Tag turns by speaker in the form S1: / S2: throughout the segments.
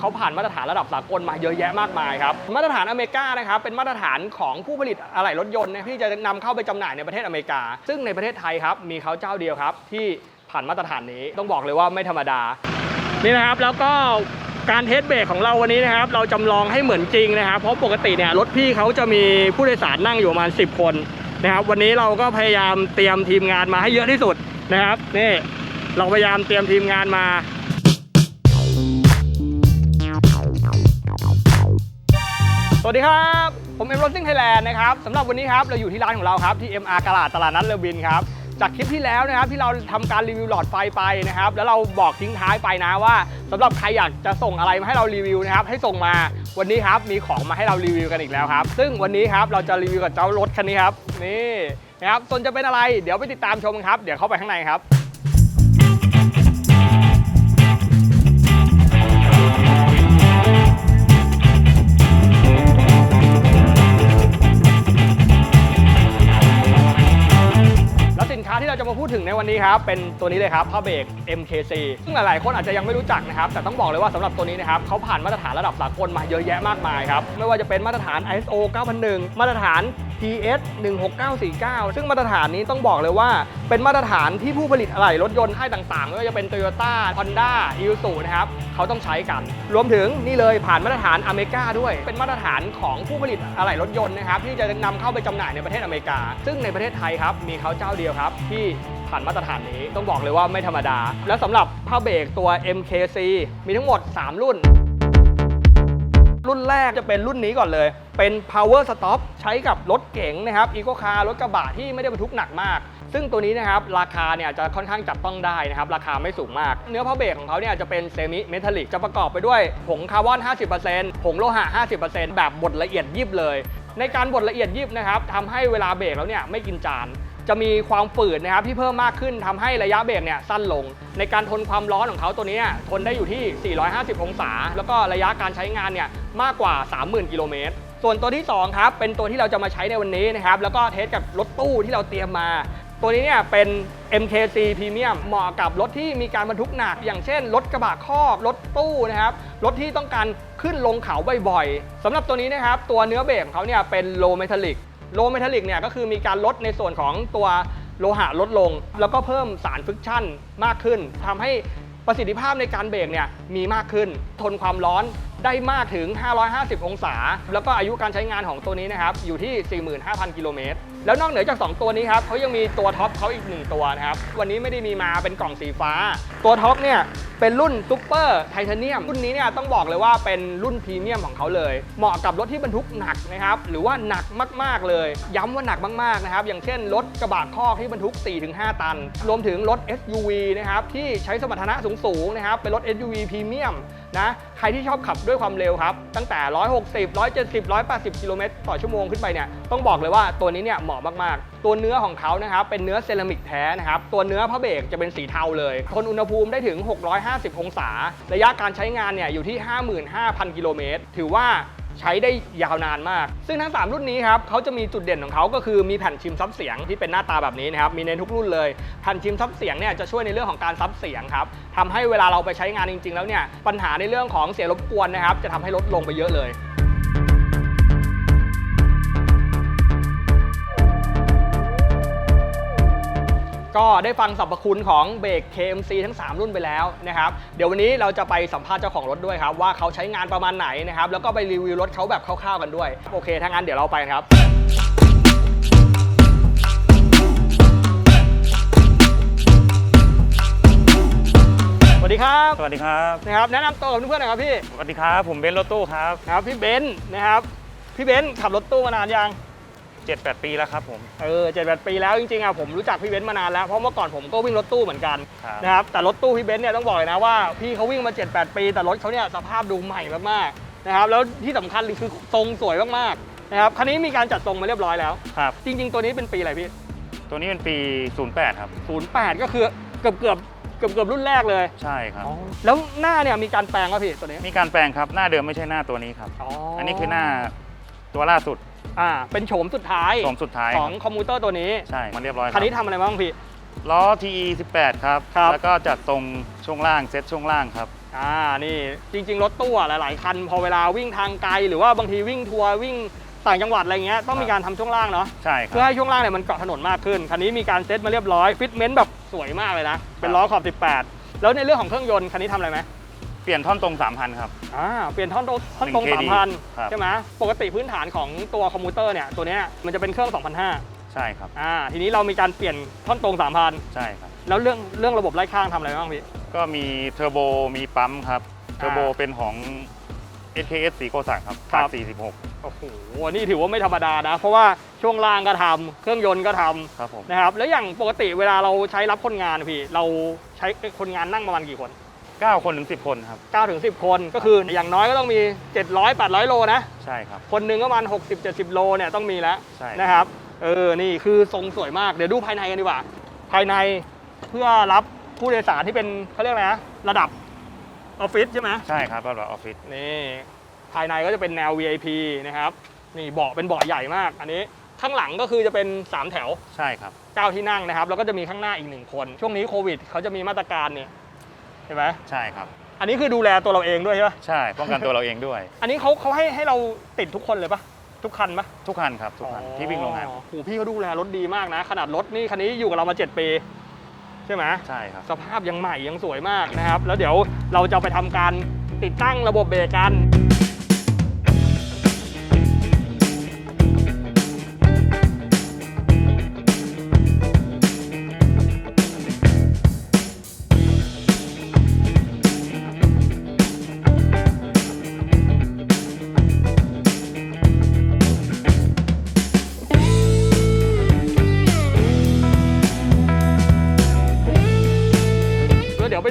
S1: เขาผ่านมาตรฐานระดับสากลมาเยอะแยะมากมายครับ มาตรฐานอเมริกานะครับเป็นมาตรฐานของผู้ผลิตอะไหล่รถยนต์นะที่จะนำเข้าไปจำหน่ายในประเทศอเมริกา ซึ่งในประเทศไทยครับมีเขาเจ้าเดียวครับ ที่ผ่านมาตรฐานนี้ต้องบอกเลยว่าไม่ธรรมดา นี่นะครับแล้วก็การเทสเบรกของเราวันนี้นะครับเราจำลองให้เหมือนจริงนะครับ เพราะปกติเนี่ยรถพี่เขาจะมีผู้โดยสารนั่งอยู่ประมาณ 10 คนนะครับวันนี้เราก็พยายามเตรียมทีมงานมาให้เยอะที่สุดนะครับนี่เราพยายามเตรียมทีมงานมา วัสดีครับ ผมเอ็มรถซิ่งไทยแลนด์นะครับสำหรับวันนี้ครับเราอยู่ที่ร้านของเราครับที่ MR กลาดตลาดนัดเลอวินครับจากคลิปที่แล้วนะครับที่เราทำการรีวิวหลอดไฟไปนะครับ แล้วเราบอกทิ้งท้ายไปนะว่าสำหรับใครอยากจะส่งอะไรมาให้เรารีวิวนะครับ ให้ส่งมาวันนี้ครับมีของมาให้เรารีวิวกันอีกแล้วครับ ซึ่งวันนี้ครับเราจะรีวิวกับเจ้ารถคันนี้ครับนี่นะครับส่วนจะเป็นอะไร เดี๋ยวไปติดตามชมครับ เดี๋ยวเข้าไปข้างในครับ ถึงในวันนี้ครับ เป็นตัวนี้เลยครับผ้าเบรก MKC ซึ่งหลายๆ คนอาจจะยังไม่รู้จักนะครับ แต่ต้องบอกเลยว่าสำหรับตัวนี้นะครับเขาผ่านมาตรฐานระดับสากลมาเยอะแยะมากมายครับ ไม่ว่าจะเป็นมาตรฐาน ISO 9001 มาตรฐาน TS 16949 ซึ่งมาตรฐานนี้ต้องบอกเลยว่า เป็นมาตรฐานที่ผู้ผลิตอะไหล่รถยนต์ให้ต่างๆ ไม่ว่าจะเป็น Toyota Honda i s u นะครับเขาต้องใช้กัน รวมถึงนี่เลยผ่านมาตรฐานอเมริกาด้วย เป็นมาตรฐานของผู้ผลิตอะไหล่รถยนต์นะครับที่จะนำเข้าไปจำหน่ายในประเทศอเมริกา ซึ่งในประเทศไทยครับมีเขาเจ้าเดียวครับที่ผ่านมาตรฐานนี้ต้องบอกเลยว่าไม่ธรรมดา และสำหรับผ้าเบรกตัว MKC มีทั้งหมด 3 รุ่น รุ่นแรกจะเป็นรุ่นนี้ก่อนเลย เป็น power stop ใช้กับรถเก๋งนะครับอีโ c คาร์รถกระบะที่ไม่ได้บรรทุกหนักมาก ซึ่งตัวนี้นะครับราคาเนี่ยจะค่อนข้างจับต้องได้นะครับ ราคาไม่สูงมาก เนื้อผ้าเบรกของเขาเนี่ยจะเป็นเซมิเมทัลลิกจะประกอบไปด้วยผงคาร์บอน 50%ผงโลหะ 50%แบบบดละเอียดยิบเลย ในการบดละเอียดยิบนะครับทำให้เวลาเบรกแล้วเนี่ยไม่กินจาน จะมีความฝืดนะครับที่เพิ่มมากขึ้นทำให้ระยะเบรกเนี่ยสั้นลง ในการทนความร้อนของเขาตัวนี้ทนได้อยู่ที่ 450 องศา แล้วก็ระยะการใช้งานเนี่ยมากกว่า 30,000 กิโลเมตร ส่วนตัวที่ 2 ครับ เป็นตัวที่เราจะมาใช้ในวันนี้นะครับ แล้วก็เทสกับรถตู้ที่เราเตรียมมาตัวนี้เนี่ยเป็น MKC Premium เหมาะกับรถที่มีการบรรทุกหนัก อย่างเช่น รถกระบะคอกรถตู้นะครับ รถที่ต้องการขึ้นลงเขาบ่อยๆสำหรับตัวนี้นะครับ ตัวเนื้อเบรกของเขาเนี่ยเป็นโลเมทัลลิก โลเมทัลลิกเนี่ยก็คือมีการลดในส่วนของตัวโลหะลดลง แล้วก็เพิ่มสารฟิกชั่นมากขึ้นทำให้ประสิทธิภาพในการเบรกเนี่ยมีมากขึ้น ทนความร้อนได้มากถึง 550 องศา แล้วก็อายุการใช้งานของตัวนี้นะครับ อยู่ที่ 45,000 กิโลเมตร แล้วนอกเหนือจาก 2 ตัวนี้ครับเขายังมีตัวท็อปเขาอีก 1 ตัวนะครับ วันนี้ไม่ได้มีมาเป็นกล่องสีฟ้า ตัวท็อปเนี่ย เป็นรุ่นซูเปอร์ไทเทเนียมรุ่นนี้เนี่ยต้องบอกเลยว่าเป็นรุ่นพรีเมียมของเขาเลย เหมาะกับรถที่บรรทุกหนักนะครับหรือว่าหนักมากๆเลย ย้ำว่าหนักมากๆนะครับอย่างเช่นรถกระบะคอกที่บรรทุก 4-5 ตัน รวมถึงรถ SUV นะครับที่ใช้สมรรถนะสูงๆนะครับเป็นรถ SUV พรีเมียมนะใครที่ชอบขับด้วยความเร็วครับ ตั้งแต่ 160 170 180 กิโลเมตรต่อชั่วโมงขึ้นไปเนี่ยต้องบอกเลยว่าตัวนี้เนี่ยเหมาะมากๆ ตัวเนื้อของเขานะครับเป็นเนื้อเซรามิกแท้นะครับตัวเนื้อพระเบรกจะเป็นสีเทาเลยทนอุณหภูมิได้ถึง 650 องศา ระยะการใช้งานเนี่ยอยู่ที่ 55,000 กิโลเมตรถือว่าใช้ได้ยาวนานมาก ซึ่งทั้ง 3 รุ่นนี้ครับเขาจะมีจุดเด่นของเขาก็คือมีแผ่นชิมซับเสียงที่เป็นหน้าตาแบบนี้นะครับ มีในทุกรุ่นเลย แผ่นชิมซับเสียงเนี่ยจะช่วยในเรื่องของการซับเสียงครับทำให้เวลาเราไปใช้งานจริง ๆ แล้วเนี่ยปัญหาในเรื่องของเสียงรบกวนนะครับจะทำให้ลดลงไปเยอะเลย ก็ได้ฟังสรรพคุณของเบรก KMC ทั้ง 3 รุ่นไปแล้วนะครับ เดี๋ยววันนี้เราจะไปสัมภาษณ์เจ้าของรถด้วยครับ ว่าเขาใช้งานประมาณไหนนะครับ แล้วก็ไปรีวิวรถเขาแบบคร่าวๆกันด้วย โอเค ถ้างั้นเดี๋ยวเราไปกันครับ สวัสดีครับ
S2: สวัสดีครับ
S1: นะครับ แนะนำตัวกับเพื่อนๆหน่อยครับพี่
S2: สวัสดีครับ ผมเบนซ์รถตู้ครับ
S1: นะครับพี่เบนซ์นะครับ พี่เบนซ์ขับรถตู้มานานยัง
S2: 7-8 ปีแล้วครับผม
S1: เออเจ็ดแปดปีแล้วจริงๆอะผมรู้จักพี่เบนซ์มานานแล้วเพราะเมื่อก่อนผมก็วิ่งรถตู้เหมือนกัน
S2: ครับ
S1: นะครับแต่รถตู้พี่เบนซ์เนี่ยต้องบอกเลยนะว่าพี่เขาวิ่งมา 7 8 ปี แต่รถเขาเนี่ยสภาพดูใหม่มากๆนะครับแล้วที่สำคัญคือทรงสวยมากๆนะครับคันนี้มีการจัดทรงมาเรียบร้อยแล้ว
S2: ครับ
S1: จริง ๆ ตัวนี้เป็นปีอะไรพี่
S2: ตัวนี้เป็นปี 08 ครับ
S1: 08 ก็คือเกือบเกือบเกือบเกือบรุ่นแรกเลย
S2: ใช่ครับ
S1: แล้วหน้าเนี่ยมีการแปลงป่ะพี่ตัวนี้
S2: มีการแปลงครับหน้าเดิมไม่ใช่หน้าตัวนี้ครับ
S1: อ๋อ
S2: อั
S1: อั
S2: นนี้คือหน้าตัวล่าสุด
S1: อ่าเป็นโฉมสุดท้าย
S2: โฉมสุดท้าย
S1: ของคอมพิวเตอร์ตัวนี้
S2: ใช่มันเรียบร้อยค
S1: คั
S2: รั
S1: นนี้ทำอะไรบ้างพี่
S2: ล้อ TE 18ครับ
S1: ครับ
S2: แล้วก็จัดทรงช่วงล่างเซ็ตช่วงล่างครับ
S1: อ่า นี่จริง ๆ รถตู้อะหลาย ๆ คัน พอเวลาวิ่งทางไกล หรือว่าบางทีวิ่งทัวร์วิ่งต่างจังหวัดอะไรเงี้ยต้องมีการทำช่วงล่างเนาะ
S2: ใช่ค
S1: เพื่อ
S2: รับ
S1: ให้ช่วงล่างเนี่ยมันเกาะถนนมากขึ้น คันนี้มีการเซ็ตมาเรียบร้อย ฟิตเมนต์แบบสวยมากเลยนะ เป็นล้อขอบ 18 แล้วในเรื่องของเครื่องยนต์คันนี้ทำอะไรไหม
S2: เปลี่ยนท่อนตรง 3,000 ครับ
S1: อ่าเปลี่ยนท่อนตรงท่อนตรง
S2: 1 KD
S1: 3,000
S2: ครับ
S1: ใช่ไหมปกติพื้นฐานของตัวคอมพิวเตอร์เนี่ยตัวเนี้ยมันจะเป็นเครื่อง 2,500
S2: ใช่ครับ
S1: อ่าทีนี้เรามีการเปลี่ยนท่อนตรง 3,000
S2: ใช่ครับ
S1: แล้วเรื่องเรื่องระบบไล่ข้างทำอะไรบ้างพี่
S2: ก็มีเทอร์โบมีปั๊มครับ เทอร์โบ
S1: อ่า
S2: เป็นของ SKS สีโกสักครับ
S1: ครั
S2: ขา
S1: บ
S2: ด46
S1: โอ้โหนี่ถือว่าไม่ธรรมดานะ เพราะว่าช่วงล่างก็ทำเครื่องยนต์ก็ทำ
S2: ครับผม
S1: นะครับแล้วอย่างปกติเวลาเราใช้รับคนงานอะพี่ เราใช้คนงานนั่งประมาณกี่คน
S2: 9 คนถึง 10 คนครับ
S1: 9ถึง10 คนก็คืออย่างน้อยก็ต้องมี 700 800 โลนะ
S2: ใช่ครับ
S1: คนหนึ่งก็ประมาณ60 70 โลเนี่ยต้องมีแล้ว
S2: ใช่
S1: นะครับเออนี่คือทรงสวยมากเดี๋ยวดูภายในกันดีกว่า ภายในเพื่อรับผู้โดยสารที่เป็นเขาเรียกอะไรนะระดับออฟฟิศใช่ไหม
S2: ใช่ครับรถแบบออฟฟิศ
S1: นี่ภายในก็จะเป็นแนว VIP นะครับนี่เบาะเป็นเบาะใหญ่มาก อันนี้ข้างหลังก็คือจะเป็น 3 แถว
S2: ใช่ครับ
S1: เก้าที่นั่งนะครับแล้วก็จะมีข้างหน้าอีกหนึ่งคน ช่วงนี้โควิดเขาจะมีมาตรการเนี่ย เห็นไหม
S2: ใช่ครับ
S1: อันนี้คือดูแลตัวเราเองด้วยใช่ปะ
S2: ใช่ป้องกันตัวเราเองด้วย
S1: อันนี้เขาเขาให้ให้เราติดทุกคนเลยปะทุกคันปะ
S2: ทุกคันครับทุกคันที่วิ่งโรงงาน
S1: อ๋อโหพี่เขาดูแลรถดีมากนะ ขนาดรถนี่คันนี้อยู่กับเรามา 7 ปีใช่ไหม
S2: ใช่ครับ
S1: สภาพยังใหม่ยังสวยมากนะครับ แล้วเดี๋ยวเราจะไปทำการติดตั้งระบบเบรกกัน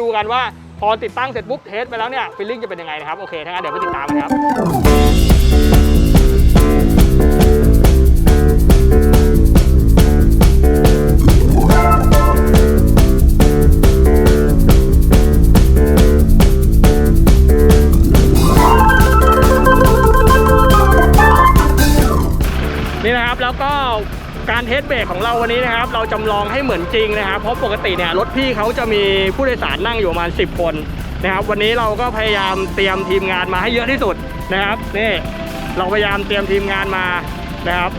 S1: ดูกันว่าพอติดตั้งเสร็จปุ๊บเทสไปแล้วเนี่ยฟิลลิ่งจะเป็นยังไงนะครับโอเคถ้างั้นเดี๋ยวไปติดตามกันครับ การเทสเบรกของเราวันนี้นะครับ เราจำลองให้เหมือนจริงนะครับ เพราะปกติเนี่ยรถพี่เขาจะมีผู้โดยสารนั่งอยู่ประมาณ 10 คนนะครับ วันนี้เราก็พยายามเตรียมทีมงานมาให้เยอะที่สุดนะครับนี่เราพยายามเตรียมทีมงานมานะครับ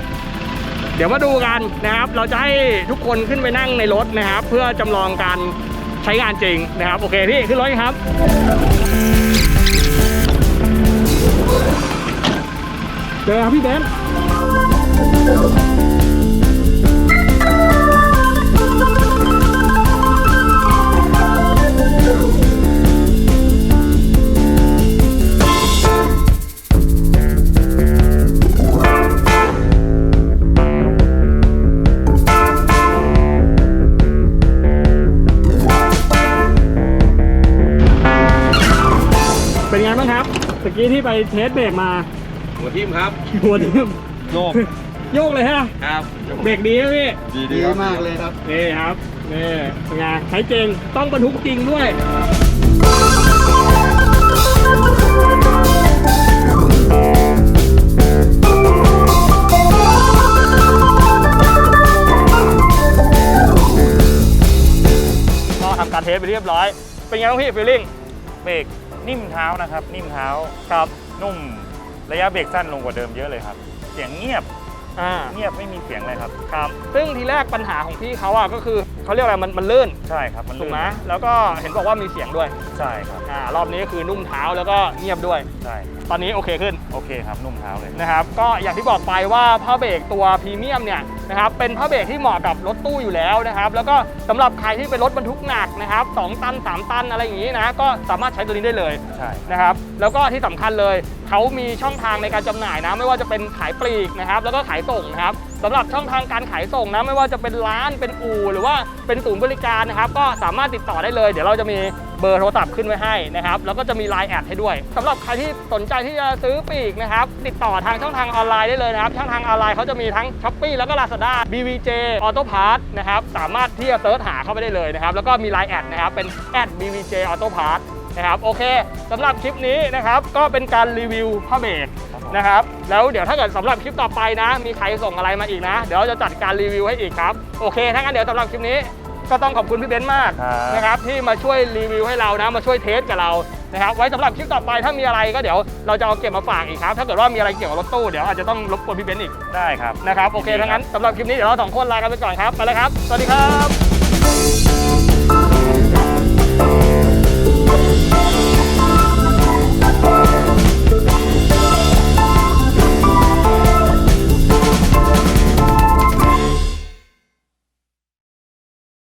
S1: เดี๋ยวมาดูกันนะครับ เราจะให้ทุกคนขึ้นไปนั่งในรถนะครับ เพื่อจำลองการใช้งานจริงนะครับ โอเคพี่ขึ้นรถครับเจอครับพี่เบนซ์เป็น ตะกี้ที่ไปเทสเบรกมา
S3: หัวทิ่มครับ
S1: หัวทิ่ม
S3: โยก
S1: โยกเลยฮะ
S3: ครับ
S1: เบรกดีไหมพี่
S3: ดีดีมากเลยครับ
S1: นี่ครับนี่เป็นไงใช้จริงต้องบรรทุกจริงด้วยก็ทำการเทสไปเรียบร้อย เป็นไงบ้างพี่ฟีลลิ่ง
S2: เบรก นิ่มเท้านะครับ นิ่มเท้า
S1: ครับ
S2: นุ่มระยะเบรกสั้นลงกว่าเดิมเยอะเลยครับ เสียงเงียบ
S1: อ่า
S2: เงียบไม่มีเสียงเลยครับ
S1: ครับ ซึ่งทีแรกปัญหาของพี่เขาอะก็คือเขาเรียกอะไรมันมันลื่น
S2: ใช่ครับมัน
S1: ถู
S2: ลื่
S1: ก
S2: น
S1: ไหมแล้วก็เห็นบอกว่ามีเสียงด้วย
S2: ใช่ครับ
S1: อ่ารอบนี้ก็คือนุ่มเท้าแล้วก็เงียบด้วย
S2: ใช่
S1: ตอนนี้โอเคขึ้น
S2: โอเคครับนุ่มเท้าเลย
S1: นะครับ ก็อย่างที่บอกไปว่าผ้าเบรกตัวพรีเมียมเนี่ย นะครับเป็นผ้าเบรกที่เหมาะกับรถตู้อยู่แล้วนะครับ แล้วก็สำหรับใครที่เป็นรถบรรทุกหนักนะครับ2ตัน 3 ตันอะไรอย่างนี้นะก็สามารถใช้ตัวนี้ได้เลย
S2: ใช่
S1: นะครับแล้วก็ที่สำคัญเลยเขามีช่องทางในการจำหน่ายนะ ไม่ว่าจะเป็นขายปลีกนะครับแล้วก็ขายส่งนะครับสำหรับช่องทางการขายส่งนะไม่ว่าจะเป็นร้านเป็นอู่หรือว่าเป็นศูนย์บริการนะครับก็สามารถติดต่อได้เลย เดี๋ยวเราจะมี เบอร์โทรศัพท์ขึ้นไว้ให้นะครับ แล้วก็จะมีไลน์แอดให้ด้วยสำหรับใครที่สนใจที่จะซื้อปีกนะครับ ติดต่อทางช่องทางออนไลน์ได้เลยนะครับ ช่องทางออนไลน์เขาจะมีทั้ง s h อ p e e แล้วก็ Lazada BVJ Auto Parts นะครับ สามารถที่จะเซิร์ชหาเข้าไปได้เลยนะครับ แล้วก็มีไลน์แอดนะครับ เป็น BVJ Auto Parts นะครับ โอเคสำหรับคลิปนี้นะครับ ก็เป็นการรีวิวผ้าเบรกนะครับ แล้วเดี๋ยวถ้าเกิดสำหรับคลิปต่อไปนะ มีใครส่งอะไรมาอีกนะ เดี๋ยวเราจะจัดการรีวิวให้อีกครับ โอเค ถ้างั้นเดี๋ยวสำหรับคลิปนี้ ก็ต้องขอบคุณพี่เบนซ์มาก
S2: ครับ
S1: นะครับที่มาช่วยรีวิวให้เรานะมาช่วยเทสกับเรานะครับไว้สำหรับคลิปต่อไปถ้ามีอะไรก็เดี๋ยวเราจะเอาเก็บมาฝากอีกครับ ถ้าเกิดว่ามีอะไรเกี่ยวกับรถตู้เดี๋ยวอาจจะต้องรบกวนพี่เบนซ์อีก
S2: ได้ครับ
S1: นะครับโอเคทั้างนั้นสำหรับคลิปนี้เดี๋ยวเราสองคนลากันไปก่อนครับไปแล้วครับ สวัสดีครับ